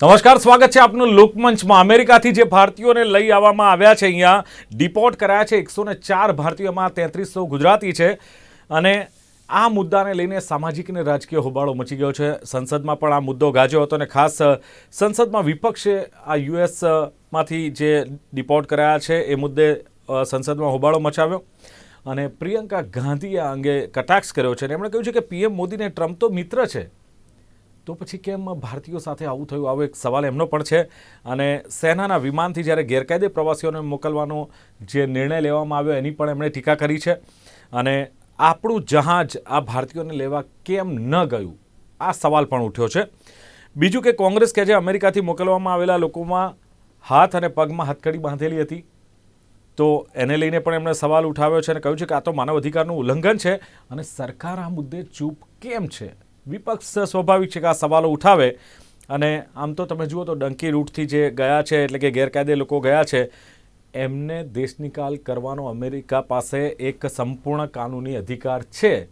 નમસ્કાર, સ્વાગત છે આપનું લોકમંચમાં. અમેરિકાથી જે ભારતીયોને લઈ આવવામાં આવ્યા છે, અહીંયા ડિપોર્ટ કરાયા છે. એકસો ને ચાર ભારતીયોમાં તેત્રીસો ગુજરાતી છે. અને આ મુદ્દાને લઈને સામાજિક અને રાજકીય હોબાળો મચી ગયો છે. સંસદમાં પણ આ મુદ્દો ગાજ્યો હતો અને ખાસ સંસદમાં વિપક્ષે આ યુએસમાંથી જે ડિપોર્ટ કરાયા છે, એ મુદ્દે સંસદમાં હોબાળો મચાવ્યો. અને પ્રિયંકા ગાંધીએ આ અંગે કટાક્ષ કર્યો છે. અને એમણે કહ્યું છે કે પીએમ મોદીને ટ્રમ્પ તો મિત્ર છે. તો પછી કેમ ભારતીયો સાથે આવું થયું? આવો એક સવાલ એમનો પણ છે. અને સેનાના વિમાનથી જ્યારે ગેરકાયદે પ્રવાસીઓને મોકલવાનો જે નિર્ણય લેવામાં આવ્યો એની પણ એમણે ટીકા કરી છે. અને આપણું જહાજ આ ભારતીયોને લેવા કેમ ન ગયું? આ સવાલ પણ ઉઠ્યો છે. બીજું કે કોંગ્રેસ કે જે અમેરિકાથી મોકલવામાં આવેલા લોકોમાં હાથ અને પગમાં હથકડી બાંધેલી હતી. તો એને લઈને પણ એમણે સવાલ ઉઠાવ્યો છે અને કહ્યું છે કે આ તો માનવ અધિકારનું ઉલ્લંઘન છે અને સરકાર આ મુદ્દે ચૂપ કેમ છે? વિપક્ષ સ્વાભાવિક છે કે આ સવાલો ઉઠાવે. અને આમ તો તમે જુઓ તો ડંકી રૂટથી જે ગયા છે, એટલે કે ગેરકાયદે લોકો ગયા છે, એમને દેશ નિકાલ કરવાનો અમેરિકા પાસે એક સંપૂર્ણ કાનૂની અધિકાર છે.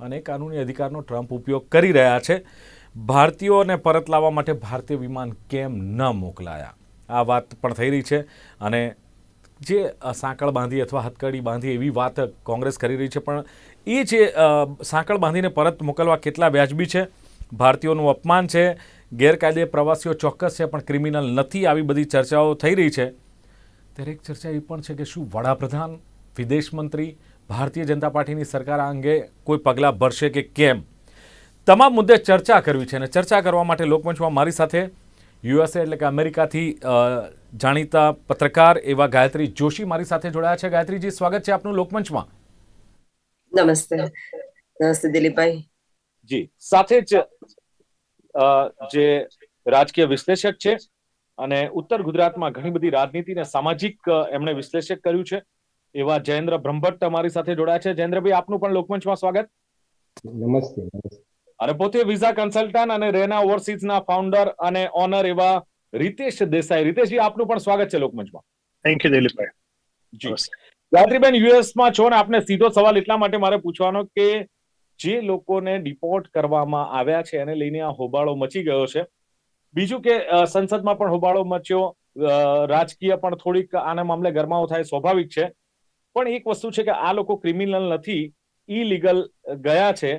અને કાનૂની અધિકારનો ટ્રમ્પ ઉપયોગ કરી રહ્યા છે. ભારતીયોને પરત લાવવા માટે ભારતીય વિમાન કેમ ન મોકલાયા? આ વાત પણ થઈ રહી છે. અને જે સાંકળ બાંધી અથવા હથકડી બાંધી એવી વાત કોંગ્રેસ કરી રહી છે, પણ એ જે સાંકળ બાંધીને પરત મોકલવા કેટલા વ્યાજબી છે? ભારતીયોનું અપમાન છે, ગેરકાયદે પ્રવાસીઓ ચોક્કસ છે, પણ ક્રિમિનલ નથી, આવી બધી ચર્ચાઓ થઈ રહી છે. ત્યારે એક ચર્ચા એ પણ છે કે શું વડાપ્રધાન, વિદેશ મંત્રી, ભારતીય જનતા પાર્ટીની સરકાર આ અંગે કોઈ પગલાં ભરશે કે કેમ? તમામ મુદ્દે ચર્ચા કરવી છે અને ચર્ચા કરવા માટે લોકમંચમાં મારી સાથે યુએસએ એટલે કે અમેરિકાથી જાણીતા પત્રકાર એવા ગાયત્રી જોશી મારી સાથે જોડાયા છે. ગાયત્રીજી સ્વાગત છે આપનું લોકમંચમાં. નમસ્તે. નમસ્તે દિલીપભાઈ. જી સાથે જ જે રાજકીય વિશ્લેષક છે અને ઉત્તર ગુજરાતમાં ઘણી બધી રાજનીતિ અને સામાજિક એમણે વિશ્લેષક કર્યું છે. એવા જયેન્દ્ર બ્રહ્મભટ્ટ અમારી સાથે જોડાયા છે. જયેન્દ્રભાઈ આપનું પણ લોકમંચમાં સ્વાગત. નમસ્તે નમસ્તે. અને પોતે વિઝા કન્સલ્ટન્ટ અને રેના ઓવરસીઝના ફાઉન્ડર અને ઓનર એવા રીતેશ દેસાઈ. રીતેશજી આપનું પણ સ્વાગત છે લોકમંચમાં. થેન્ક યુ દિલીપભાઈ. જી. ગાયત્રીબેન યુએસમાં છો ને આપને સીધો સવાલ એટલા માટે મારે પૂછવાનો કે જે લોકોને ડિપોર્ટ કરવામાં આવ્યા છે એને લઈને આ હોબાળો મચી ગયો છે. બીજું કે સંસદમાં પણ હોબાળો મચ્યો રાજકીય પણ થોડીક આના મામલે ગરમાવો થાય સ્વાભાવિક છે. પણ એક વસ્તુ છે કે આ લોકો ક્રિમિનલ નથી ઇલીગલ ગયા છે.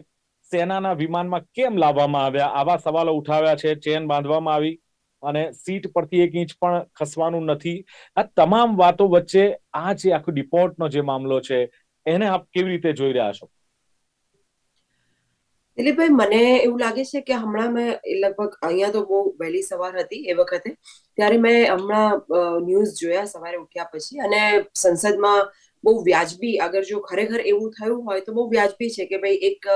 સેનાના વિમાનમાં કેમ લાવવામાં આવ્યા? આવા સવાલો ઉઠાવ્યા છે, ચેન બાંધવામાં આવી અને સીટ પરથી એક ઇંચ પણ ખસવાનું નથી. આ તમામ વાતો વચ્ચે આ જે આખો ડિપોર્ટનો જે મામલો છે, એને આપ કેવી રીતે જોઈ રહ્યા છો? દિલીપભાઈ, મને એવું લાગે છે કે હમણાં મેં લગભગ અહીંયા તો બહુ વહેલી સવાર હતી એ વખતે, ત્યારે મેં હમણાં ન્યૂઝ જોયા સવારે ઉઠ્યા પછી અને સંસદમાં બહુ વ્યાજબી અગર જો ખરેખર એવું થયું હોય તો બહુ વ્યાજબી છે કે ભાઈ એક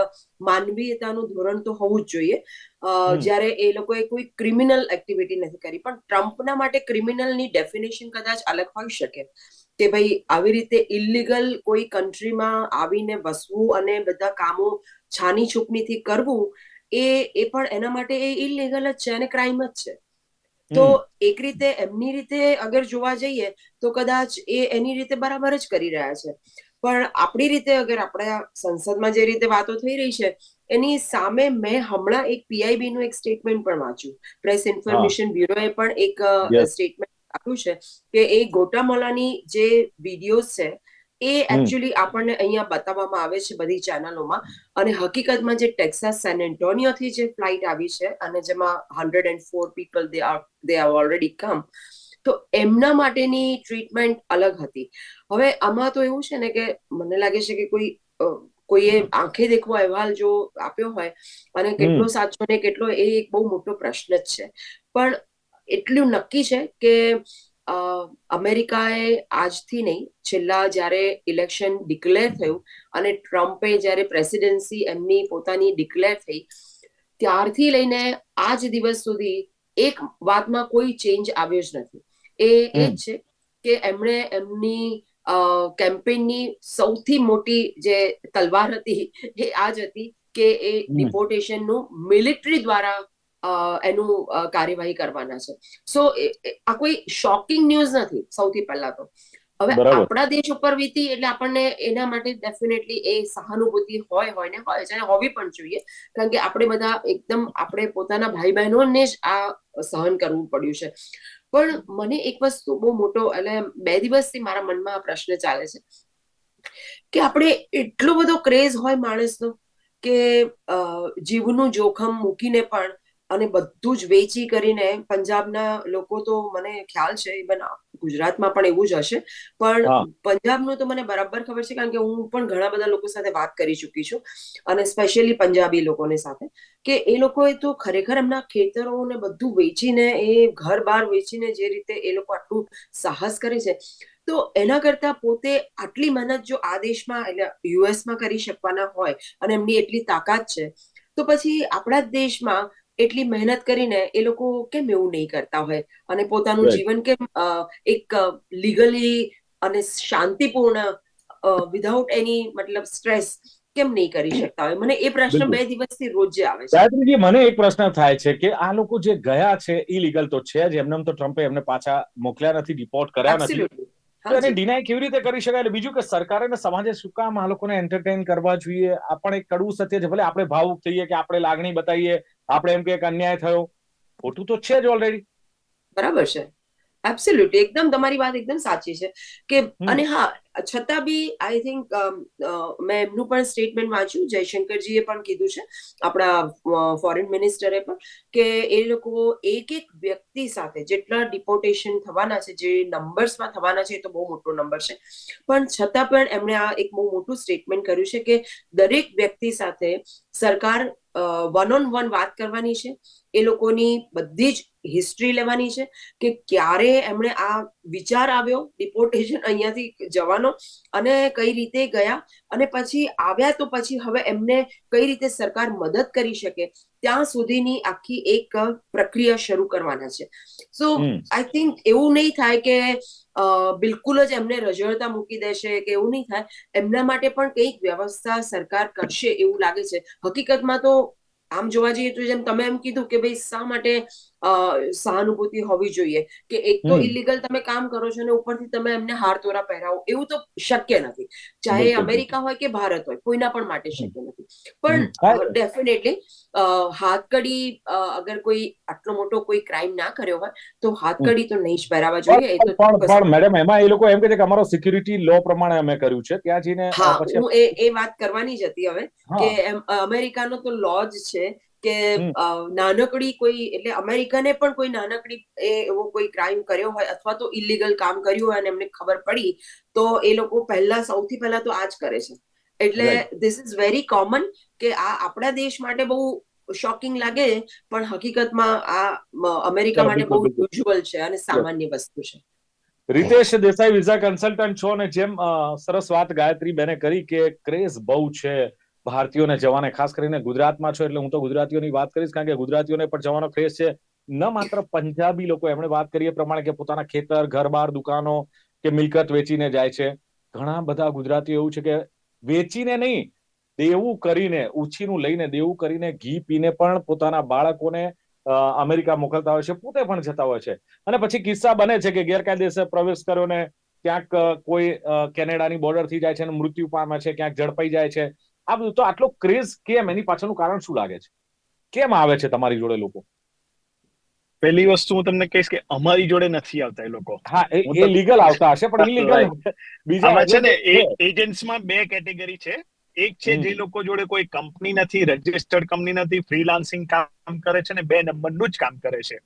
માનવીયતાનું ધોરણ તો હોવું જ જોઈએ. જ્યારે એ લોકોએ કોઈ ક્રિમિનલ એક્ટિવિટી નથી કરી પણ ટ્રમ્પના માટે ક્રિમિનલની ડેફિનેશન કદાચ અલગ હોઈ શકે. કે ભાઈ આવી રીતે ઇલીગલ કોઈ કન્ટ્રીમાં આવીને વસવું અને બધા કામો છાની છુપનીથી કરવું એ એ પણ એના માટે એ ઇલીગલ જ છે અને ક્રાઇમ જ છે. તો એક રીતે એમની રીતે અગર જોવા જઈએ તો કદાચ એ એની રીતે બરાબર જ કરી રહ્યા છે. પણ આપણી રીતે અગર આપણે સંસદમાં જે રીતે વાતો થઈ રહી છે એની સામે મેં હમણાં એક પીઆઈબી નું એક સ્ટેટમેન્ટ પણ વાંચ્યું. પ્રેસ ઇન્ફોર્મેશન બ્યુરોએ પણ એક સ્ટેટમેન્ટ આપ્યું છે કે એ ગોટામોલાની જે વિડીયોઝ છે એ એકચ્યુઅલી આપણને અહીંયા બતાવવામાં આવે છે બધી ચેનલોમાં અને હકીકતમાં જે ટેક્સાસ સેન એન્ટોનિયોથી જે ફ્લાઇટ આવી છે અને જેમાં hundred and four people they are they are already come તો એમના માટેની ટ્રીટમેન્ટ અલગ હતી. હવે આમાં તો એવું છે ને કે મને લાગે છે કે કોઈ કોઈએ આંખે દેખવો અહેવાલ જો આપ્યો હોય અને કેટલો સાચો ને કેટલો એ એક બહુ મોટો પ્રશ્ન જ છે. પણ એટલું નક્કી છે કે અમેરિકાએ આજથી નહીં છેલ્લા જ્યારે ઇલેક્શન ડિક્લેર થયું અને ટ્રમ્પે જ્યારે પ્રેસિડેન્સી એમની પોતાની ડિક્લેર થઈ ત્યારથી લઈને આજ દિવસ સુધી એક વાતમાં કોઈ ચેન્જ આવ્યો જ નથી. એ એ જ છે કે એમણે એમની કેમ્પેનની સૌથી મોટી જે તલવાર હતી એ આ જ હતી કે એ ડિપોર્ટેશનનું મિલિટરી દ્વારા એનું કાર્યવાહી કરવાના છે. સો આ કોઈ શોકિંગ ન્યૂઝ નથી સૌથી પહેલા તો. હવે આપણા દેશ ઉપર વીતી એટલે આપણને એના માટે ડેફિનેટલી એ સહાનુભૂતિ હોય હોય ને હોય છે અને હોવી પણ જોઈએ કારણ કે આપણે બધા એકદમ આપણે પોતાના ભાઈ બહેનોને જ આ સહન કરવું પડ્યું છે. પણ મને એક વસ્તુ બહુ મોટો એટલે બે દિવસથી મારા મનમાં આ પ્રશ્ન ચાલે છે. કે આપણે એટલો બધો ક્રેઝ હોય માણસનો કે જીવનું જોખમ મૂકીને પણ અને બધું જ વેચી કરીને પંજાબના લોકો તો મને ખ્યાલ છે ઇવન ગુજરાતમાં પણ એવું જ હશે. પણ પંજાબનું તો મને બરાબર ખબર છે કારણ કે હું પણ ઘણા બધા લોકો સાથે વાત કરી ચૂકી છું. અને સ્પેશિયલી પંજાબી લોકોની સાથે. કે એ લોકોએ તો ખરેખર એમના ખેતરોને બધું વેચીને એ ઘર બહાર વેચીને જે રીતે એ લોકો આટલું સાહસ કરે છે તો એના કરતા પોતે આટલી મહેનત જો આ દેશમાં એટલે યુએસમાં કરી શકવાના હોય અને એમની એટલી તાકાત છે તો પછી આપણા જ દેશમાં એટલી મહેનત કરીને એ લોકો કેમ એવું નહીં કરતા હોય? અને પોતાનું જીવન કેમ એક લીગલી અને શાંતિપૂર્ણ વિધાઉટ એની મતલબ સ્ટ્રેસ કેમ નહીં કરી શકતા હોય? મને એ પ્રશ્ન બે દિવસથી રોજ આવે છે. સાહેબજી મને એક પ્રશ્ન થાય છે કે આ લોકો જે ગયા છે ઇલીગલ તો છે જ એમને તો ટ્રમ્પે એમને પાછા મોકલ્યા નથી ડિપોર્ટ કર્યા નથી. હાજી. ડિનાય કેવી રીતે કરી શકાય? એટલે બીજું કે સરકારે અને સમાજે શું કામ આ લોકોને એન્ટરટેન કરવા જોઈએ? આ પણ એક કડવું સત્ય છે. ભલે આપણે ભાવુક થઈએ કે આપણે લાગણી બતાવીએ આપણે એમ કે અન્યાય થયો. ખોટું તો છે જ ઓલરેડી બરાબર છે. એબ્સોલ્યુટલી એકદમ તમારી વાત એકદમ સાચી છે કે અને હા છતાં બી આઈ થિંક મેં એમનું પણ સ્ટેટમેન્ટ વાંચ્યું જયશંકરજીએ પણ કીધું છે આપણા ફોરેન મિનિસ્ટરે પણ કે એ લોકો એક એક વ્યક્તિ સાથે જેટલા ડિપોર્ટેશન થવાના છે જે નંબર્સમાં થવાના છે એ તો બહુ મોટો નંબર છે. પણ છતાં પણ એમણે આ એક બહુ મોટું સ્ટેટમેન્ટ કર્યું છે કે દરેક વ્યક્તિ સાથે સરકાર વન ઓન વન વાત કરવાની છે. એ લોકોની બધી જ હિસ્ટ્રી લેવાની છે કે ક્યારે એમણે આ વિચાર આવ્યો ડિપોર્ટેશન અહીંયાથી જવાનો અને કઈ રીતે ગયા અને પછી આવ્યા તો પછી હવે એમને કઈ રીતે સરકાર મદદ કરી શકે ત્યાં સુધીની આખી એક પ્રક્રિયા શરૂ કરવાના છે. સો આઈ થિંક એવું નહીં થાય કે બિલકુલ જ એમને રજળતા મૂકી દેશે કે એવું નહીં થાય. એમના માટે પણ કંઈક વ્યવસ્થા સરકાર કરશે એવું લાગે છે. હકીકતમાં તો આમ જોવા જઈએ તો જેમ તમે એમ કીધું કે ભાઈ શા માટે સહાનુભૂતિ હોવી જોઈએ. કે એક તો ઇલીગલ તમે કામ કરો છો અને ઉપરથી તમે એમને હાર તોરા પહેરાવો એવું તો શક્ય નથી. ચાહે અમેરિકા હોય કે ભારત હોય કોઈના પણ માટે શક્ય નથી. પણ. ડેફિનેટલી હાથકડી અગર કોઈ આટલો મોટો કોઈ ક્રાઇમ ના કર્યો હોય તો હાથકડી તો નહીં જ પહેરાવા જોઈએ. એ તો પણ મેડમ એમાં એ લોકો એમ કહે છે કે અમારો સિક્યુરિટી લો પ્રમાણે અમે કર્યું છે. ત્યાં જઈને હા હું એ એ વાત કરવાની જ હતી હવે કે અમેરિકાનો તો લો જ છે. કે નાનકડી કોઈ એટલે અમેરિકાને પણ કોઈ નાનકડી એ એવો કોઈ ક્રાઇમ કર્યો હોય અથવા તો ઇલીગલ કામ કર્યું હોય અને એમને ખબર પડી તો એ લોકો પહેલા સૌથી પહેલા તો આ જ કરે છે. એટલે ધીસ ઇઝ વેરી કોમન કે આ આપણા દેશ માટે બહુ શોકિંગ લાગે પણ હકીકતમાં આ અમેરિકા માટે બહુ. યુઝ્યુઅલ છે અને સામાન્ય વસ્તુ છે. રીતેશ દેસાઈ વિઝા કન્સલ્ટન્ટ છો અને જેમ સરસ વાત ગાયત્રી બેને કરી કે ક્રેઝ બહુ છે ભારતીયોને જવાને, ખાસ કરીને ગુજરાતમાં છો એટલે હું તો ગુજરાતીઓની વાત કરીશ, કારણ કે ગુજરાતીઓને પણ જવાનો ક્રેઝ છે. ન માત્ર પંજાબી લોકો, એમણે વાત કરી પ્રમાણે કે પોતાના ખેતર, ઘર-બાર, દુકાનો કે મિલકત વેચીને જાય છે. ઘણા બધા ગુજરાતીઓ એવું છે કે વેચીને નહીં, દેવું કરીને, ઉછીનું લઈને, દેવું કરીને ઘી પીને પણ પોતાના બાળકોને અમેરિકા મોકલતા હોય છે, પોતે પણ જતા હોય છે. અને પછી કિસ્સા બને છે કે ગેરકાયદેસર પ્રવેશ કર્યો ને ક્યાંક કોઈ કેનેડાની બોર્ડરથી જાય છે અને મૃત્યુ પામે છે, ક્યાંક ઝડપાઈ જાય છે. આ બધું તો આટલો ક્રેઝ કેમ? એની પાછળનું કારણ શું લાગે છે? કેમ આવે છે તમારી જોડે લોકો? પહેલી વસ્તુ હું તમને કહીશ કે અમારી જોડે નથી આવતા એ લોકો. હા એ લીગલ આવતા હશે પણ ઇલીગલ બીજા છે ને એજન્ટ્સમાં બે કેટેગરી છે. એક છે જે લોકો જોડે કોઈ કંપની નથી રજિસ્ટર્ડ કંપની નથી ફ્રીલાન્સિંગ કામ કરે છે ને બે નંબરનું જ કામ કરે છે.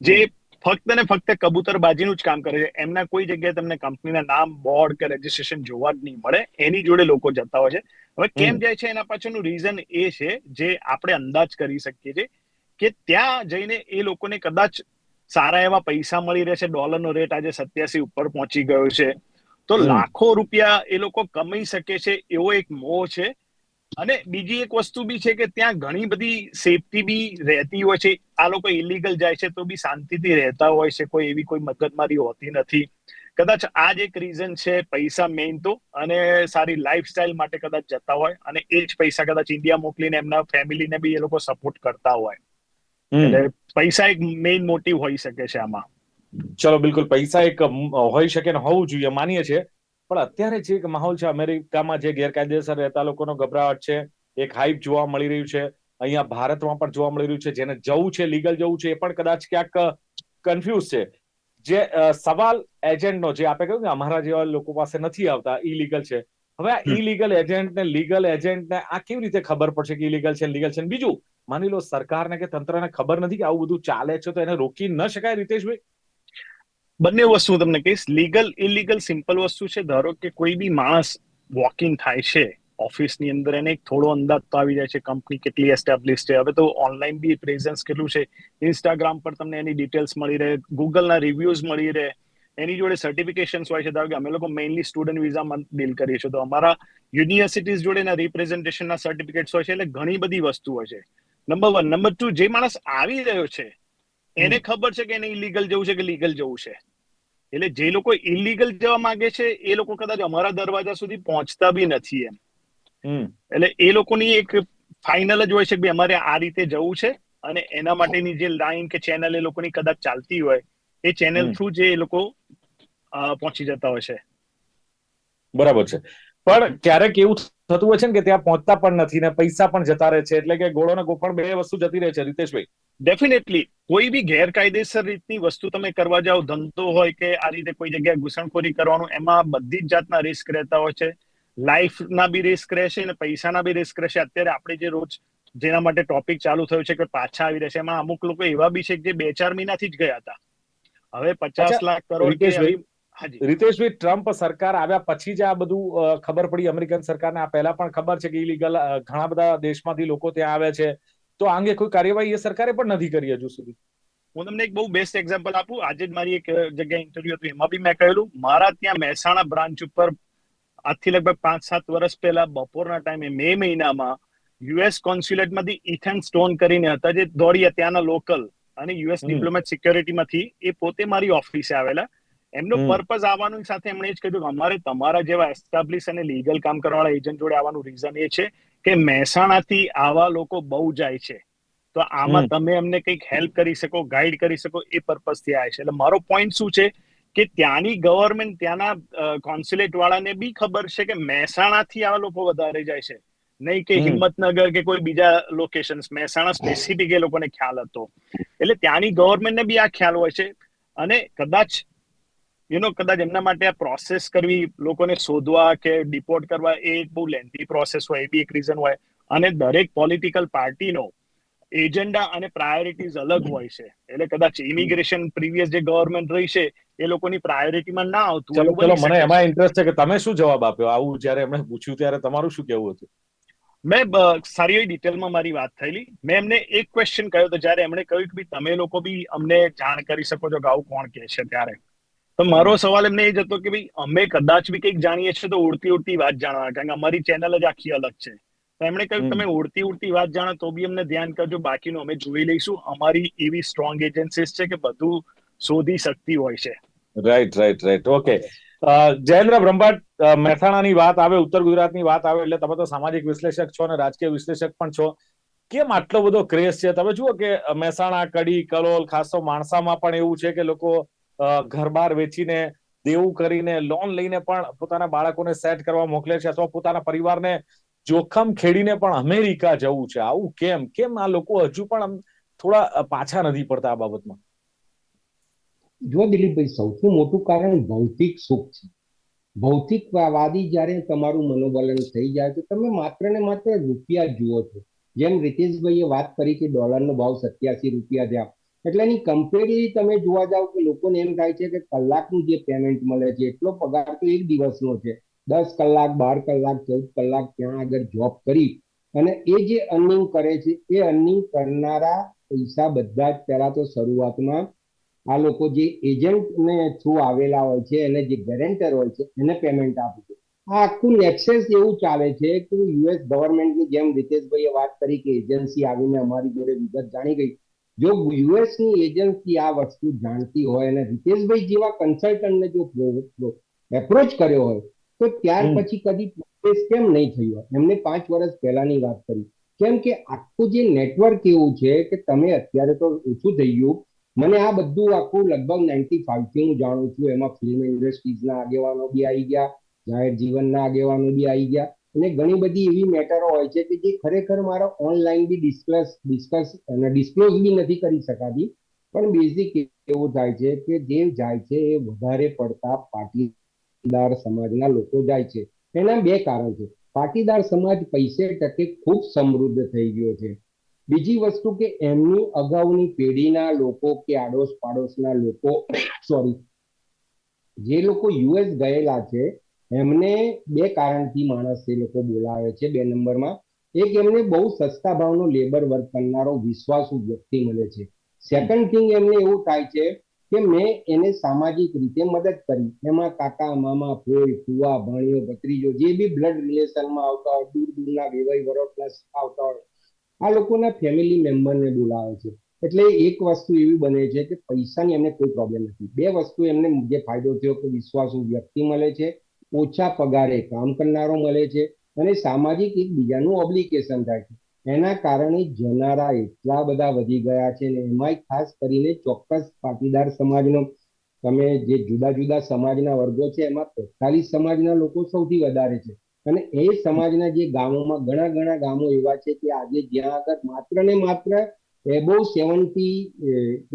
જે ફક્ત ને ફક્ત કબૂતરબાજીનું જ કામ કરે છે. એમના કોઈ જગ્યાએ તમને કંપનીના નામ બોર્ડ કે રજીસ્ટ્રેશન જોવા જ નહીં મળે. એની જોડે લોકો જતા હોય છે. હવે કેમ જાય છે? એના પાછળનું રીઝન એ છે જે આપણે અંદાજ કરી શકીએ છીએ કે ત્યાં જઈને એ લોકોને કદાચ સારા એવા પૈસા મળી રહેશે. ડોલરનો રેટ આજે સત્યાસી ઉપર પહોંચી ગયો છે. તો લાખો રૂપિયા એ લોકો કમાઈ શકે છે એવો એક મોહ છે અને બીજી એક વસ્તુ બી છે કે ત્યાં ઘણી બધી સેફટી બી રહેતી હોય છે. આ લોકો ઇલીગલ જાય છે તો બી શાંતિથી રહેતા હોય છે. કોઈ એવી કોઈ મગજમારી હોતી નથી. કદાચ આ જ એક રીઝન છે પૈસા મેઇન તો અને સારી લાઈફસ્ટાઈલ માટે કદાચ જતા હોય અને એ જ પૈસા કદાચ ઇન્ડિયા મોકલીને એમના ફેમિલીને બી એ લોકો સપોર્ટ કરતા હોય. એટલે પૈસા એક મેઇન મોટિવ હોઈ શકે છે આમાં. ચલો બિલકુલ. પૈસા એક હોઈ શકે ને હોવું જોઈએ. માનીએ છીએ. પણ અત્યારે જે એક માહોલ છે અમેરિકામાં જે ગેરકાયદેસર રહેતા લોકોનો ગભરાટ છે એક હાઈપ જોવા મળી રહ્યું છે અહીંયા ભારતમાં પણ જોવા મળી રહ્યું છે જેને જવું છે લીગલ જવું છે એ પણ કદાચ ક્યાંક કન્ફ્યુઝ છે. જે સવાલ એજન્ટનો જે આપણે કહ્યું કે અમારા જેવા લોકો પાસે નથી આવતા ઇલીગલ છે. હવે આ ઇલીગલ એજન્ટને લીગલ એજન્ટને આ કેવી રીતે ખબર પડશે કે ઇલીગલ છે લીગલ છે બીજું માની લો સરકારને કે તંત્રને ખબર નથી કે આવું બધું ચાલે છે તો એને રોકી ન શકાય રીતેશભાઈ? બંને વસ્તુ હું તમને કહીશ. લીગલ ઇલીગલ સિમ્પલ વસ્તુ છે. ધારો કે કોઈ બી માણસ વોકિંગ થાય છે, ઓફિસની અંદર એને એક થોડો અંદાજ તો આવી જાય છે, કંપની કેટલી એસ્ટાબ્લિશ છે. હવે તો ઓનલાઈન બી પ્રેઝન્સ કેટલું છે? ઇન્સ્ટાગ્રામ પર તમને એની ડિટેલ્સ મળી રહે ગૂગલના રિવ્યુઝ મળી રહે, એની જોડે સર્ટિફિકેશન્સ હોય છે. ધારો કે અમે લોકો મેઇનલી સ્ટુડન્ટ વિઝામાં ડીલ કરીએ છીએ. તો અમારા યુનિવર્સિટીઝ જોડેના રિપ્રેઝન્ટેશનના સર્ટિફિકેટ્સ હોય છે. એટલે ઘણી બધી વસ્તુ હોય છે. નંબર વન નંબર ટુ જે માણસ આવી રહ્યો છે એને ખબર છે કે એને ઇલીગલ જવું છે કે લીગલ જવું છે? એટલે જે લોકો ઇલીગલ જવા માંગે છે એ લોકો કદાચ અમારા દરવાજા સુધી પહોંચતા બી નથી એમ. એટલે એ લોકોની એક ફાઇનલ જ હોય છે કે ભાઈ અમારે આ રીતે જવું છે અને એના માટેની જે લાઈન કે ચેનલ એ લોકોની કદાચ ચાલતી હોય એ ચેનલ થ્રુ જે એ લોકો પહોંચી જતા હોય છે. બરાબર છે. પણ ક્યારેક એવું થતું હોય છે ને કે ત્યાં પહોંચતા પણ નથી ને પૈસા પણ જતા રહે છે એટલે કે ગોળો ને ગોપણ બે વસ્તુ જતી રહે છે રીતેશભાઈ. ડેફિનેટલી કોઈ બી ગેરકાયદેસર રીતની વસ્તુ તમે કરવા જાઓ ધંધો હોય કે આ રીતે કોઈ જગ્યાએ ઘૂસણખોરી કરવાનું એમાં બધી જ જાતના રિસ્ક રહેતા હોય છે. લાઈફના બી રિસ્ક રહેશે અને પૈસાના બી રિસ્ક રહેશે. અત્યારે આપણે જે રોજ જેના માટે ટોપિક ચાલુ થયું છે કે પાછા આવી રહેશે એમાં અમુક લોકો એવા બી છે જે બે ચાર મહિનાથી જ ગયા હતા. હવે પચાસ લાખ કરોડ રીતેશભાઈ ટ્રમ્પ સરકાર આવ્યા પછી જ આ બધું ખબર પડી. અમેરિકન સરકારને આ પહેલા પણ ખબર છે કે ઇલીગલ ઘણા બધા દેશમાંથી લોકો ત્યાં આવે છે. તો આ અંગે કોઈ કાર્યવાહી એ સરકારે પણ નથી કરી હજુ સુધી હું તમને એક બહુ બેસ્ટ એક્ઝામ્પલ આપું આજે જ મારી એક જગ્યાએ ઇન્ટરવ્યુ હતું એમાં બી મેં કહેલું મારા ત્યાં મહેસાણા બ્રાન્ચ ઉપર આજથી લગભગ પાંચ સાત વર્ષ પહેલા બપોરના ટાઈમે મે મહિનામાં યુએસ કોન્સ્યુલેટમાંથી ઇથેન સ્ટોન કરીને હતા જે દોડ્યા ત્યાંના લોકલ અને યુએસ. ડિપ્લોમેટ સિક્યોરિટીમાંથી એ પોતે મારી ઓફિસે આવેલા એમનો. પર્પઝ આવવાનું સાથે એમણે જ કહ્યું કે અમારે તમારા જેવા એસ્ટાબ્લિશ અને લીગલ કામ કરવાવાળા એજન્ટ જોડે આવવાનું રીઝન એ છે કે મહેસાણાથી આવા લોકો બહુ જાય છે. તો આમાં તમે એમને કંઈક હેલ્પ કરી શકો ગાઈડ કરી શકો એ પર્પઝથી આવે છે. એટલે મારો પોઈન્ટ શું છે કે ત્યાંની ગવર્મેન્ટ ત્યાંના કોન્સ્યુલેટ વાળાને બી ખબર છે કે મહેસાણાથી આવા લોકો વધારે જાય છે. નહીં કે હિંમતનગર કે કોઈ બીજા લોકેશન મહેસાણા સ્પેસિફિક એ લોકોને ખ્યાલ હતો. એટલે ત્યાંની ગવર્મેન્ટને બી આ ખ્યાલ હોય છે. અને કદાચ યુ નો કદાચ એમના માટે આ પ્રોસેસ કરવી લોકોને શોધવા કે ડિપોર્ટ કરવા એ એક બહુ લેન્ધી પ્રોસેસ હોય એ બી એક રીઝન હોય. અને દરેક પોલિટિકલ પાર્ટીનો એજન્ડા અને પ્રાયોરિટીઝ અલગ હોય છે. એટલે કદાચ ઇમિગ્રેશન પ્રીવિયસ જે ગવર્મેન્ટ રહી છે એ લોકોની પ્રાયોરિટીમાં ના આવતું ચલો ચલો મને એમાં ઇન્ટરેસ્ટ છે કે તમે શું જવાબ આપ્યો? આવું જ્યારે એમણે પૂછ્યું ત્યારે તમારું શું કહેવું હતું? મેં સારી એવી ડિટેલમાં મારી વાત થયેલી. મેં એમને એક ક્વેશ્ચન કહ્યો તો જ્યારે એમણે કહ્યું કે તમે લોકો બી અમને જાણ કરી શકો છો કે આવું કોણ કહે છે ત્યારે. તો મારો સવાલ એમને એ જ હતો કે ભાઈ અમે કદાચ બી કંઈક જાણીએ છીએ તો ઉડતી ઉડતી વાત જાણવા કારણ કે અમારી ચેનલ જ આખી અલગ છે. તો એમણે કહ્યું તમે ઉડતી ઉડતી વાત જાણો તો બી અમને ધ્યાન કરજો બાકીનું અમે જોઈ લઈશું. અમારી એવી સ્ટ્રોંગ એજન્સીસ છે કે બધું શોધી શકતી હોય છે. Right right right okay Jayendra Brahmbhatt મહેસાણાની વાત આવે ઉત્તર ગુજરાતની વાત આવે એટલે તમે તો સામાજિક વિશ્લેષક છો અને રાજકીય વિશ્લેષક પણ છો. કેમ આટલો બધો ક્રેઝ છે? તમે જુઓ કે મહેસાણા કડી કલોલ ખાસ તો માણસામાં પણ એવું છે કે લોકો ઘર બાર વેચીને, દેવું કરીને લોન લઈને પણ પોતાના બાળકોને સેટ કરવા મોકલે છે અથવા પોતાના પરિવારને જોખમ ખેડીને પણ અમેરિકા જવું છે. આવું કેમ? કેમ આ લોકો હજુ પણ થોડા પાછા નથી પડતા આ બાબતમાં? જો દિલીપભાઈ, સૌથી મોટું કારણ ભૌતિક સુખ છે. ભૌતિકવાદી જ્યારે તમારું મનોબલન થઈ જાય તો તમે માત્ર ને માત્ર રૂપિયા જુઓ છો. જેમ રીતેશભાઈએ વાત કરી કે ડોલરનો ભાવ સત્યાસી રૂપિયા થયા એટલે એની કમ્પેરી તમે જોવા જાવ કે લોકોને એમ થાય છે કે કલાકનું જે પેમેન્ટ મળે છે, એટલો પગાર તો એક દિવસનો છે. દસ કલાક, બાર કલાક, ચૌદ કલાક ત્યાં આગળ જોબ કરી અને એ જે અર્નિંગ કરે છે, એ અર્નિંગ કરનારા પૈસા બધા જ પહેલા તો શરૂઆતમાં આ લોકો જે એજન્ટને થ્રુ આવેલા હોય છે અને જે ગેરેન્ટર હોય છે, એને પેમેન્ટ આપે છે. આ આખું નેક્સેસ એવું ચાલે છે કે યુએસ ગવર્મેન્ટની જેમ રીતેશભાઈએ વાત કરી કે એજન્સી આવીને અમારી જોડે વિગત જાણી ગઈ. જો યુએસની એજન્સી આ વસ્તુ જાણતી હોય અને રીતેશભાઈ જેવા કન્સલ્ટન્ટને જો એપ્રોચ કર્યો હોય તો ત્યાર પછી કદી પ્રોસેસ કેમ નહીં થઈ હોય? એમને પાંચ વર્ષ પહેલાની વાત કરી. કેમ કે આખું જે નેટવર્ક એવું છે કે તમે અત્યારે તો ઓછું થઈ ગયું. મને આ બધું આખું લગભગ નાઇન્ટી થી હું જાણું છું. એમાં ફિલ્મ ઇન્ડસ્ટ્રીઝના આગેવાનો બી આવી ગયા જાહેર જીવનના આગેવાનો બી આવી ગયા. અને ઘણી બધી એવી મેટરો હોય છે કે જે ખરેખર મારા ઓનલાઈન બી ડિસ્કસ ડિસ્કસ અને ડિસ્ક્લોઝ બી નથી કરી શકાતી. પણ બેઝિક એવું થાય છે કે જે જાય છે એ વધારે પડતા પાટીદાર સમાજના લોકો જાય છે. એના બે કારણ છે. પાટીદાર સમાજ પૈસે ટકે ખૂબ સમૃદ્ધ થઈ ગયો છે. બીજી વસ્તુ કે એમની અગાઉની પેઢીના લોકો કે આડોશ પાડોશના લોકો સોરી જે લોકો યુએસ ગયેલા છે એમને બે કારણથી માણસ એ લોકો બોલાવે છે બે નંબરમાં. એક, એમને બહુ સસ્તા ભાવનો લેબર વર્ક કરનારો વિશ્વાસુ વ્યક્તિ મળે છે. સેકન્ડ થિંગ એમને એવું થાય છે કે મેં એને સામાજિક રીતે મદદ કરી. એમાં કાકા, મામા, ફોઈ, ફુવા, ભાણીઓ, ભત્રીજો જે બી બ્લડ રિલેશનમાં આવતા હોય, દૂર દૂરના વેવાઈ પ્લસ આવતા હોય, આ લોકોના ફેમિલી મેમ્બરને બોલાવે છે. એટલે એક વસ્તુ એવી બને છે કે પૈસાની એમને કોઈ પ્રોબ્લેમ નથી. બે વસ્તુ એમને જે ફાયદો થયો કે વિશ્વાસુ વ્યક્તિ મળે છે. ઓછા પગારે કામ કરનારો મળે છે અને સામાજિક એકબીજાનું ઓબ્લિકેશન થાય છે. એના કારણે જનારા એટલા બધા વધી ગયા છે ને એમાંય ખાસ કરીને ચોક્કસ પાટીદાર સમાજનો, તમે જે જુદા જુદા સમાજના વર્ગો છે એમાં તેતાલીસ સમાજના લોકો સૌથી વધારે છે. અને એ સમાજના જે ગામોમાં ઘણા ઘણા ગામો એવા છે કે આજે જ્યાં આગળ માત્ર ને માત્ર એબો સેવન્ટી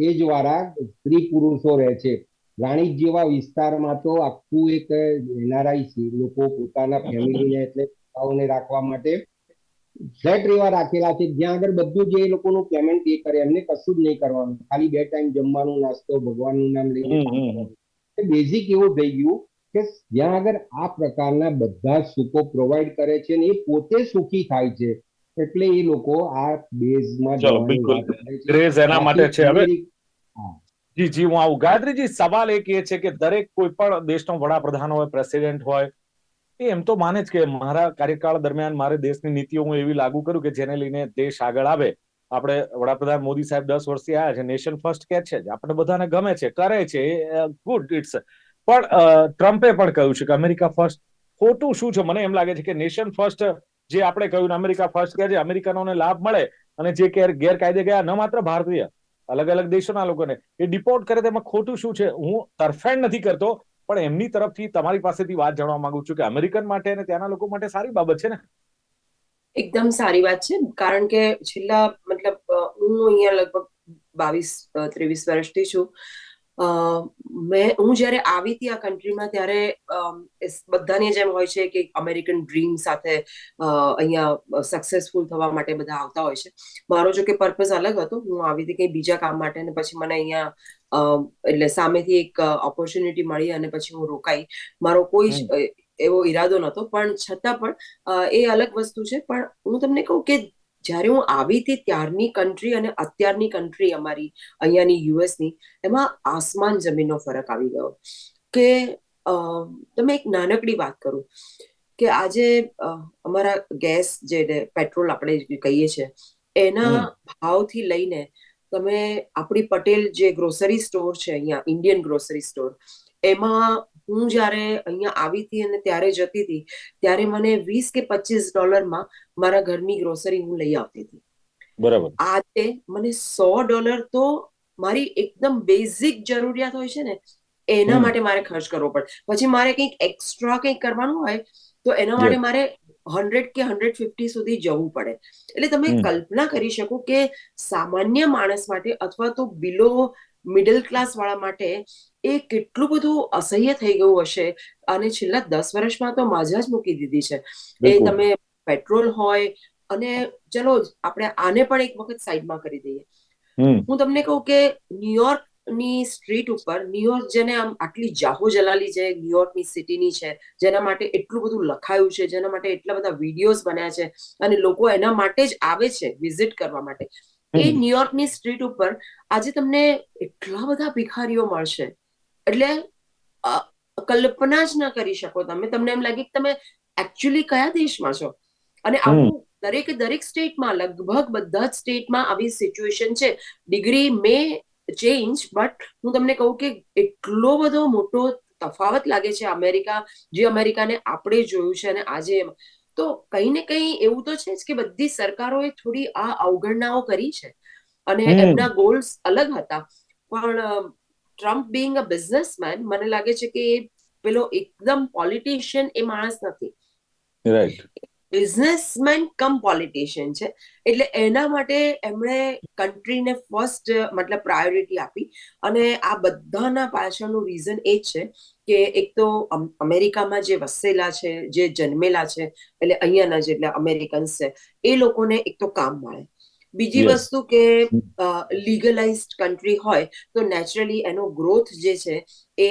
એજ વાળા સ્ત્રી પુરુષો રહે છે. રાણીપ જેવા વિસ્તારમાં તો આખું એક એનઆરઆઈ લોકો પોતાના ફેમિલીને એટલે પોતાઓને રાખવા માટે ફ્લેટ રેવા રાખેલા છે. જ્યાં આગળ બધું જે લોકોનું પેમેન્ટ એ કરે. એમને કશું જ નહીં કરવાનું. ખાલી બે ટાઈમ જમવાનું નાસ્તો ભગવાનનું નામ લઈને. બેઝિક એવું થઈ ગયું કે જ્યાં આગળ આ પ્રકારના બધા સુખો પ્રોવાઈડ કરે છે ને એ પોતે સુખી થાય છે. એટલે એ લોકો આ બેઝમાં ચલો, બિલકુલ. એના માટે છે હવે? જી હું આવું ગાયત્રીજી સવાલ એક એ છે કે દરેક કોઈ પણ દેશનો વડાપ્રધાન હોય, પ્રેસિડેન્ટ હોય, એ એમ તો માને જ કે મારા કાર્યકાળ દરમિયાન મારે દેશની નીતિઓ હું એવી લાગુ કરું કે જેને લઈને દેશ આગળ આવે. આપણે વડાપ્રધાન મોદી સાહેબ દસ વર્ષથી આવ્યા છે, નેશન ફર્સ્ટ કે છે આપણે બધાને ગમે છે, કરે છે ગુડ, ઇટ્સ. પણ ટ્રમ્પે પણ કહ્યું છે કે અમેરિકા ફર્સ્ટ. ખોટું શું છે? મને એમ લાગે છે કે નેશન ફર્સ્ટ, જે આપણે કહ્યું અમેરિકા ફર્સ્ટ કે છે અમેરિકનોને લાભ મળે અને જે ગેરકાયદે ગયા, ન માત્ર ભારતીય અલગ અલગ દેશોના લોકોને, એ ડિપોર્ટ કરે તેમાં ખોટું શું છે? હું તરફેણ નથી કરતો, પણ એમની તરફથી તમારી પાસેથી વાત જાણવા માંગુ છું કે અમેરિકન માટે અને ત્યાંના લોકો માટે સારી બાબત છે ને? એકદમ સારી વાત છે. કારણ કે છેલ્લા, મતલબ હું અહીંયા લગભગ બાવીસ ત્રેવીસ વર્ષથી છું. મેં હું જ્યારે આવી હતી આ કન્ટ્રીમાં ત્યારે બધાને જેમ હોય છે કે અમેરિકન ડ્રીમ સાથે અહીંયા સક્સેસફુલ થવા માટે બધા આવતા હોય છે. મારો જો કે પર્પઝ અલગ હતો. હું આવી હતી કંઈ બીજા કામ માટે અને પછી મને અહીંયા એટલે સામેથી એક ઓપોર્ચ્યુનિટી મળી અને પછી હું રોકાઈ. મારો કોઈ જ, એવો ઈરાદો નહોતો. પણ છતાં પણ એ અલગ વસ્તુ છે. પણ હું તમને કહું કે જ્યારે હું આવી હતી ત્યારની કન્ટ્રી અને અત્યારની કન્ટ્રી અમારી અહીંયાની યુએસની એમાં આસમાન જમીનનો ફરક આવી ગયો. કે અ, તમે એક નાનકડી વાત કરું કે આજે અમારા ગેસ જે પેટ્રોલ આપણે કહીએ છીએ એના ભાવથી લઈને તમે આપણી પટેલ જે ગ્રોસરી સ્ટોર છે અહીંયા ઇન્ડિયન ગ્રોસરી સ્ટોર એમાં હું જ્યારે અહીંયા આવી હતી અને ત્યારે જતી હતી ત્યારે મને વીસ કે પચીસ ડોલરમાં મારા ઘરની ગ્રોસરી હું લઈ આવતી હતી. બરાબર. આજે મને સો ડોલર તો મારી એકદમ બેઝિક જરૂરિયાત હોય છે ને એના માટે મારે ખર્ચ કરવો પડે. પછી મારે કંઈક એક્સ્ટ્રા કંઈક કરવાનું હોય તો એના માટે મારે હંડ્રેડ કે હંડ્રેડ ફિફ્ટી સુધી જવું પડે. એટલે તમે કલ્પના કરી શકો કે સામાન્ય માણસ માટે અથવા તો બિલો મિડલ ક્લાસ વાળા માટે એ કેટલું બધું અસહ્ય થઈ ગયું હશે. અને છેલ્લા દસ વર્ષમાં તો માજા જ મૂકી દીધી છે. એ તમે પેટ્રોલ હોય અને ચલો આપણે આને પણ એક વખત સાઈડમાં કરી દઈએ. હું તમને કહું કે ન્યુયોર્કની સ્ટ્રીટ ઉપર ન્યુયોર્ક જેને આમ આટલી જાહો જલાલી છે ન્યુયોર્કની સિટીની છે જેના માટે એટલું બધું લખાયું છે જેના માટે એટલા બધા વિડીયોઝ બન્યા છે અને લોકો એના માટે જ આવે છે વિઝિટ કરવા માટે. એ ન્યુયોર્કની સ્ટ્રીટ ઉપર આજે તમને એટલા બધા ભિખારીઓ મળશે. એટલે કલ્પના જ ના કરી શકો તમે. તમને એમ લાગે કે તમે એકચ્યુઅલી કયા દેશમાં છો? અને આવું દરેકે દરેક સ્ટેટમાં લગભગ બધા જ સ્ટેટમાં આવી સિચ્યુએશન છે. ડિગ્રી મે ચેન્જ બટ હું તમને કહું કે એટલો બધો મોટો તફાવત લાગે છે અમેરિકા જે અમેરિકાને આપણે જોયું છે અને આજે. તો કંઈ ને કંઈ એવું તો છે જ કે બધી સરકારોએ થોડી આ અવગણનાઓ કરી છે. અને એમના ગોલ્સ અલગ હતા. પણ ટ્રમ્પ બિંગ અ બિઝનેસમેન મને લાગે છે કે એ પેલો એકદમ પોલિટિશિયન એ માણસ નથી. રાઈટ બિઝનેસમેન કમ પોલિટિશિયન છે. એટલે એના માટે એમણે કન્ટ્રીને ફર્સ્ટ મતલબ પ્રાયોરિટી આપી. અને આ બધાના પાછળનું રીઝન એ જ છે કે એક તો અમેરિકામાં જે વસેલા છે જે જન્મેલા છે એટલે અહીંયાના જે એટલે અમેરિકન્સ છે એ લોકોને એક તો કામ મળે. બીજી વસ્તુ કે લીગલાઇઝડ કન્ટ્રી હોય તો નેચરલી એનો ગ્રોથ જે છે એ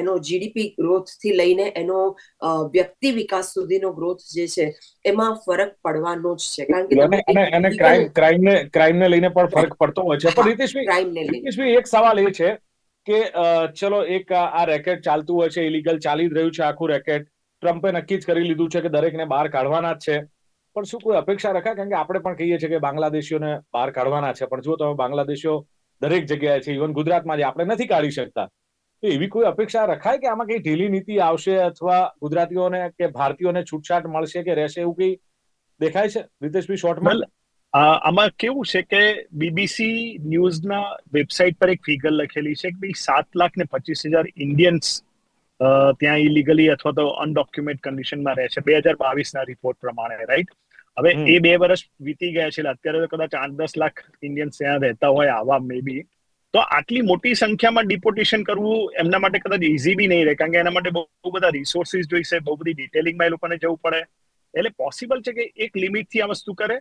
એનો જીડીપી ગ્રોથથી લઈને એનો વ્યક્તિ વિકાસ સુધીનો ગ્રોથ જે છે એમાં ફરક પડવાનો જ છે. કારણ કે અને ક્રાઇમ ક્રાઇમ ને ક્રાઇમ ને લઈને પણ ફરક પડતો હોય છે. પણ ક્રાઇમને રીતેશભાઈ એક સવાલ એ છે કે ચલો એક આ રેકેટ ચાલતું હોય છે ઇલીગલ ચાલી જ રહ્યું છે આખું રેકેટ ટ્રમ્પે નક્કી જ કરી લીધું છે કે દરેકને બહાર કાઢવાના જ છે. પણ શું કોઈ અપેક્ષા રખાય કારણ કે આપણે પણ કહીએ છીએ કે બાંગ્લાદેશીઓને બહાર કાઢવાના છે. પણ જો તમે, બાંગ્લાદેશીઓ દરેક જગ્યાએ છે. ઇવન ગુજરાતમાં જે આપણે નથી કાઢી શકતા. તો એવી કોઈ અપેક્ષા રખાય કે આમાં કઈ ઢીલી નીતિ આવશે અથવા ગુજરાતીઓને કે ભારતીયોને છૂટછાટ મળશે કે રહેશે એવું કઈ દેખાય છે? રીતેશભાઈ શોર્ટમાં આમાં કેવું છે કે બીબીસી ન્યૂઝના વેબસાઇટ પર એક ફિગર લખેલી છે કે ભાઈ સાત લાખ ને પચીસ હજાર ઇન્ડિયન્સ ત્યાં ઇલીગલી અથવા તો અનડોક્યુમેન્ટ કન્ડિશનમાં રહે છે. બે હજાર બાવીસના રિપોર્ટ પ્રમાણે રાઈટ હવે એ બે વર્ષ વીતી ગયા છે. એટલે અત્યારે કદાચ આઠ દસ લાખ ઇન્ડિયન્સ ત્યાં રહેતા હોય આવા મે બી તો આટલી મોટી સંખ્યામાં ડિપોટેશન કરવું એમના માટે કદાચ ઇઝી બી નહીં રહે કારણ કે એના માટે બહુ બધા રિસોર્સિસ જોઈશે બહુ બધી ડિટેલિંગમાં એ લોકોને જવું પડે. એટલે પોસિબલ છે કે એક લિમિટથી આ વસ્તુ કરે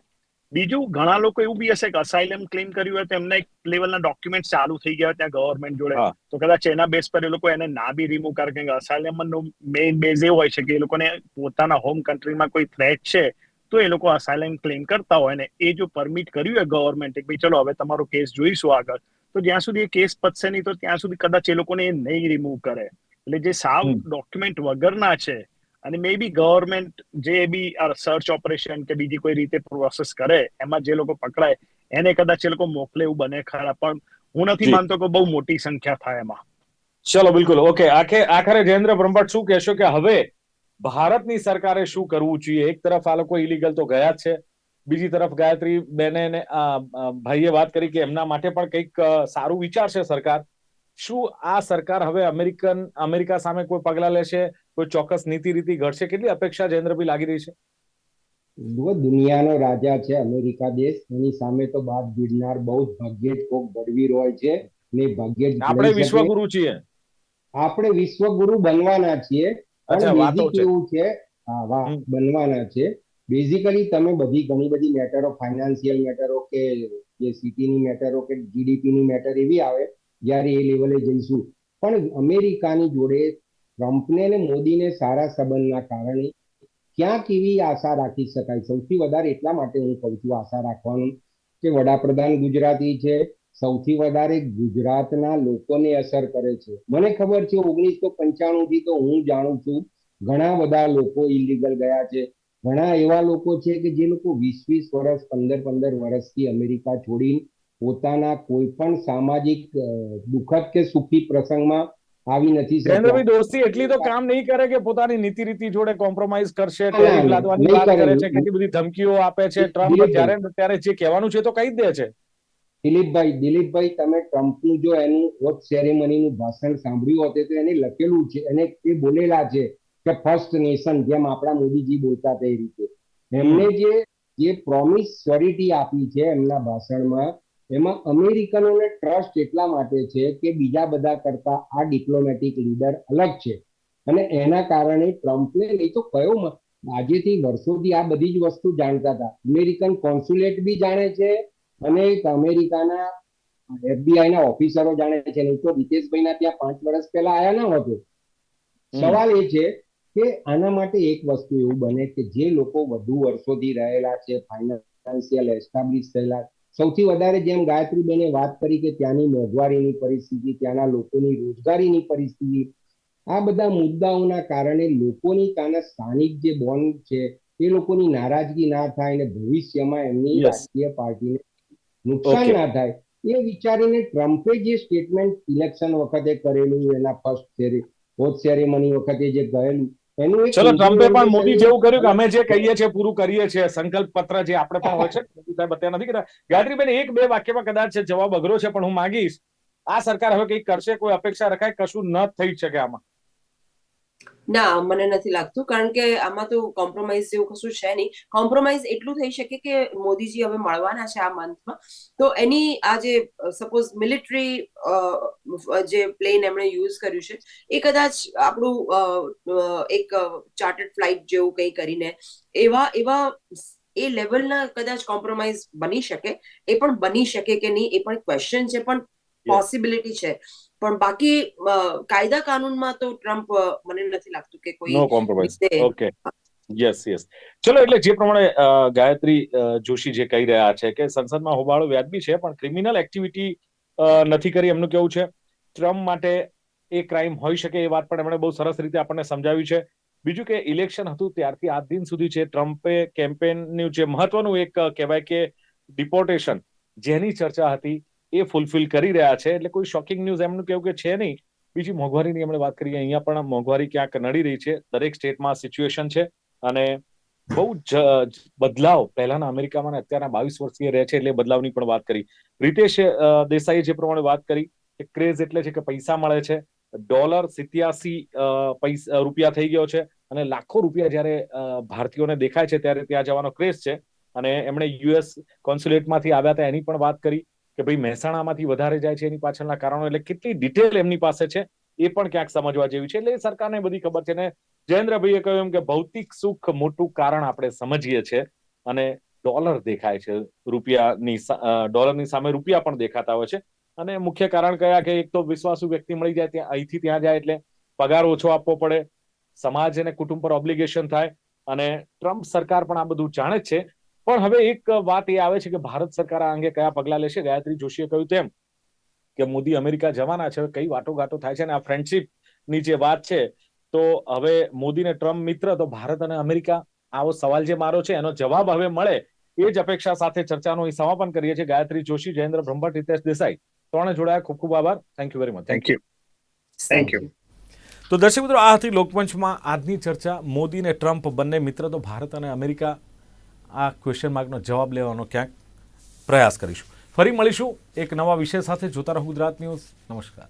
બીજું ઘણા લોકો એવું બી હશે કે અસાઇલમ ક્લેમ કર્યું હોય તો એમના એક લેવલના ડોક્યુમેન્ટ ચાલુ થઈ ગયા ત્યાં ગવર્મેન્ટ જોડે. તો કદાચ એના બેઝ પર એ લોકો એને ના બી રિમૂવ કરે કે અસાઇલમ નો મેઇન બેઝ એ હોય છે કે એ લોકોને પોતાના હોમ કન્ટ્રીમાં કોઈ થ્રેટ છે તો એ લોકો અસાઇલમ ક્લેમ કરતા હોય ને એ જો પરમિટ કર્યું હોય ગવર્મેન્ટે ભાઈ ચલો હવે તમારો કેસ જોઈશું આગળ. તો જ્યાં સુધી એ કેસ પતશે નહીં તો ત્યાં સુધી કદાચ એ લોકોને એ નહીં રિમૂવ કરે. એટલે જે સાવ ડોક્યુમેન્ટ વગરના છે અને મે બી ગવર્મેન્ટ જે બી આ સર્ચ ઓપરેશન કે બીજી કોઈ રીતે પ્રોસેસ કરે એમાં જે લોકો પકડાય એને કદાચ એ લોકો મોકલે એવું બને ખરા પણ હું નથી માનતો કે બહુ મોટી સંખ્યા થાય એમાં. ચલો બિલકુલ. ઓકે આખે આખરે જયેન્દ્ર બ્રહ્મભટ્ટ શું કહેશો કે હવે ભારતની સરકારે શું કરવું જોઈએ? એક તરફ આ લોકો ઇલીગલ તો ગયા જ છે. બીજી તરફ ગાયત્રી બેને ભાઈએ વાત કરી કે એમના માટે પણ કંઈક સારું વિચારશે સરકાર. શું આ સરકાર હવે અમેરિકન અમેરિકા સામે કોઈ પગલા લેશે? કોઈ ચોક્કસ નીતિ રીતિ ઘડશે? કેટલી અપેક્ષા જયેન્દ્રભાઈ લાગી રહી છે? દુનિયાનો રાજા છે અમેરિકા દેશ એની સામે તો બાદ ભીડનાર બહુ જ ભાગ્યે જ કોક બળવીર હોય છે ને ભાગ્યે જ આપણે વિશ્વગુરુ છીએ. આપણે વિશ્વગુરુ બનવાના છીએ. પણ બેઝિક છે. એવું છે હા વાહ બનવાના છે. બેઝિકલી તમે બધી ઘણી બધી મેટરો ફાઇનાન્શિયલ મેટરો કે જે સિટીની મેટરો કે જીડીપી ની મેટર એવી આવે જ્યારે એ લેવલે જઈશું. પણ અમેરિકાની જોડે ટ્રમ્પને અને મોદીને સારા સંબંધના કારણે ક્યાં કેવી આશા રાખી શકાય? સૌથી વધારે એટલા માટે હું કહું છું આશા રાખવાનું કે વડાપ્રધાન ગુજરાતી છે. સૌથી વધારે ગુજરાતના લોકોને અસર કરે છે. મને ખબર છે ઓગણીસો પંચાણું થી તો હું જાણું છું ઘણા બધા લોકો ઇલીગલ ગયા છે. ઘણા એવા લોકો છે કે જે લોકો વીસ વીસ વર્ષ પંદર પંદર વર્ષથી અમેરિકા છોડી પોતાના કોઈ પણ સામાજિક દુઃખદ કે સુખી પ્રસંગમાં આવી નથી જયેન્દ્રભાઈ દોસ્તી એટલી તો કામ નહીં કરે કે પોતાની નીતિ રીતિ જોડે કોમ્પ્રોમાઇઝ કરશે ટેરિફ લાદવાની વાત કરે. કરે છે કેટલી બધી ધમકીઓ આપે છે ટ્રમ્પ. જ્યારે ત્યારે જે કહેવાનું છે તો કહી દે છે દિલીપભાઈ દિલીપભાઈ તમે ટ્રમ્પનું જો એનું વોટ સેરેમનીનું ભાષણ સાંભળ્યું હોત તો એને લખેલું છે એને એ બોલેલા છે કે ફર્સ્ટ નેશન જેમ આપણા મોદીજી બોલતા તે રીતે એમને જે જે પ્રોમિસ સ્યોરિટી આપી છે એમના ભાષણમાં એમાં અમેરિકનોને ટ્રસ્ટ એટલા માટે છે કે બીજા બધા કરતા આ ડિપ્લોમેટિક લીડર અલગ છે. અને એના કારણે ટ્રમ્પને નહીં તો કયો આજેથી વર્ષોથી આ બધી જ વસ્તુ જાણતા હતા. અમેરિકન કોન્સ્યુલેટ બી જાણે છે અને અમેરિકાના એફબીઆઈ ના ઓફિસરો જાણે છે. નહીં તો રીતેશભાઈના ત્યાં પાંચ વર્ષ પહેલા આયા ન હતો. સવાલ એ છે કે આના માટે એક વસ્તુ એવું બને કે જે લોકો વધુ વર્ષોથી રહેલા છે ફાઇનાન્શિયલ એસ્ટાબ્લિશ થયેલા સૌથી વધારે જેમ ગાયત્રીબેને વાત કરી કે ત્યાંની મોંઘવારીની પરિસ્થિતિ ત્યાંના લોકોની રોજગારીની પરિસ્થિતિ આ બધા મુદ્દાઓના કારણે લોકોની ત્યાંના સ્થાનિક જે બોન્ડ છે એ લોકોની નારાજગી ના થાય અને ભવિષ્યમાં એમની. રાજકીય પાર્ટીને નુકસાન ના થાય એ વિચારીને ટ્રમ્પે જે સ્ટેટમેન્ટ ઇલેક્શન વખતે કરેલું એના ફર્સ્ટ વોટ સેરેમની વખતે જે ગયેલું ચલો ટ્રમ્પે પણ મોદી જેવું કર્યું કે અમે જે કહીએ છીએ પૂરું કરીએ છીએ સંકલ્પ પત્ર જે આપણે પણ હોય છે મોદી સાહેબ અત્યારે નથી કહેતા. ગાયત્રીબેન એક બે વાક્યમાં કદાચ જવાબ અઘરો છે પણ હું માંગીશ. આ સરકાર હવે કઈ કરશે કોઈ અપેક્ષા રખાય કશું ન થઈ શકે આમાં. ના મને નથી લાગતું. કારણ કે આમાં તો કોમ્પ્રોમાઇઝ જેવું કશું છે નહીં. કોમ્પ્રોમાઇઝ એટલું થઈ શકે કે મોદીજી હવે મળવાના છે આ મંથમાં તો એની આ જે સપોઝ મિલિટરી જે પ્લેન એમણે યુઝ કર્યું છે એ કદાચ આપણું એક ચાર્ટર્ડ ફ્લાઇટ જેવું કંઈ કરીને એવા એવા એ લેવલના કદાચ કોમ્પ્રોમાઇઝ બની શકે. એ પણ બની શકે કે નહીં એ પણ ક્વેશ્ચન છે પણ પોસિબિલિટી છે. પણ બાકી કાયદા કાનૂનમાં તો ટ્રમ્પ મને નથી લાગતું કે કોઈ no compromise. Okay. Yes yes. ચલો એટલે જે પ્રમાણે ગાયત્રી જોશી જે કહી રહ્યા છે કે સંસદમાં હોબાળો વ્યાજબી છે પણ ક્રિમિનલ એક્ટિવિટી નથી કરી. એમનું કેવું છે? ટ્રમ્પ માટે એ ક્રાઇમ હોઈ શકે એ વાત પણ એમણે બહુ સરસ રીતે આપણને સમજાવી છે. બીજું કે ઇલેક્શન હતું ત્યારથી આજ દિન સુધી છે ટ્રમ્પે કેમ્પેનનું જે મહત્વનું એક કહેવાય કે ડિપોર્ટેશન જેની ચર્ચા હતી એ ફૂલફિલ કરી રહ્યા છે. એટલે કોઈ શોકિંગ ન્યૂઝ એમનું કેવું કે છે નહીં. બીજી મોંઘવારીની અમે વાત કરીએ અહીંયા પણ મોંઘવારી ક્યાંક નડી રહી છે. દરેક સ્ટેટમાં સિચ્યુએશન છે. અને બહુ જ બદલાવ પહેલાના અમેરિકામાં અત્યારના બાવીસ વર્ષીય રહે છે એટલે બદલાવની પણ વાત કરી. રીતેશ દેસાઈએ જે પ્રમાણે વાત કરી કે ક્રેઝ એટલે છે કે પૈસા મળે છે. ડોલર સિત્યાસી પૈસા રૂપિયા થઈ ગયો છે. અને લાખો રૂપિયા જ્યારે ભારતીયોને દેખાય છે ત્યારે ત્યાં જવાનો ક્રેઝ છે. અને એમણે યુએસ કોન્સ્યુલેટમાંથી આવ્યા હતા એની પણ વાત કરી. કે ભાઈ મહેસાણામાંથી વધારે જાય છે એની પાછળના કારણો એટલે કેટલી ડિટેલ એમની પાસે છે એ પણ ક્યાંક સમજવા જેવી છે. એટલે એ સરકારને બધી ખબર છે ને જયેન્દ્રભાઈએ કહ્યું એમ કે ભૌતિક સુખ મોટું કારણ આપણે સમજીએ છીએ અને ડોલર દેખાય છે. રૂપિયાની ડોલરની સામે રૂપિયા પણ દેખાતા હોય છે. અને મુખ્ય કારણ કયા કે એક તો વિશ્વાસુ વ્યક્તિ મળી જાય ત્યાં, અહીંથી ત્યાં જાય એટલે પગાર ઓછો આપવો પડે. સમાજ અને કુટુંબ પર ઓબ્લિગેશન થાય અને ટ્રમ્પ સરકાર પણ આ બધું જાણે છે. પણ હવે એક વાત એ આવે છે કે ભારત સરકાર આ અંગે કયા પગલા લેશે? ગાયત્રી જોશીએ કહ્યું તેમ કે મોદી અમેરિકા જવાના છે કઈ વાટોઘાટો થાય છે અને આ ફ્રેન્ડશીપની જે વાત છે તો હવે મોદી ને ટ્રમ્પ મિત્ર તો ભારત અને અમેરિકા આવો સવાલ જે મારો છે એનો જવાબ હવે મળે એ જ અપેક્ષા સાથે ચર્ચાનું સમાપન કરીએ છીએ. ગાયત્રી જોશી જયેન્દ્ર બ્રહ્મભટ્ટ હિતેશ દેસાઈ ત્રણે જોડાયા. ખૂબ ખૂબ આભાર. Thank you very much thank you thank you તો દર્શક મિત્રો આ હતી લોકમંચમાં આજની ચર્ચા. મોદી અને ટ્રમ્પ બંને મિત્ર તો ભારત અને અમેરિકા આ ક્વેશ્ચન માર્કનો જવાબ લેવાનો ક્યાંક પ્રયાસ કરીશું. ફરી મળીશું એક નવા વિષય સાથે. જોતા રહો ગુજરાત ન્યૂઝ. નમસ્કાર.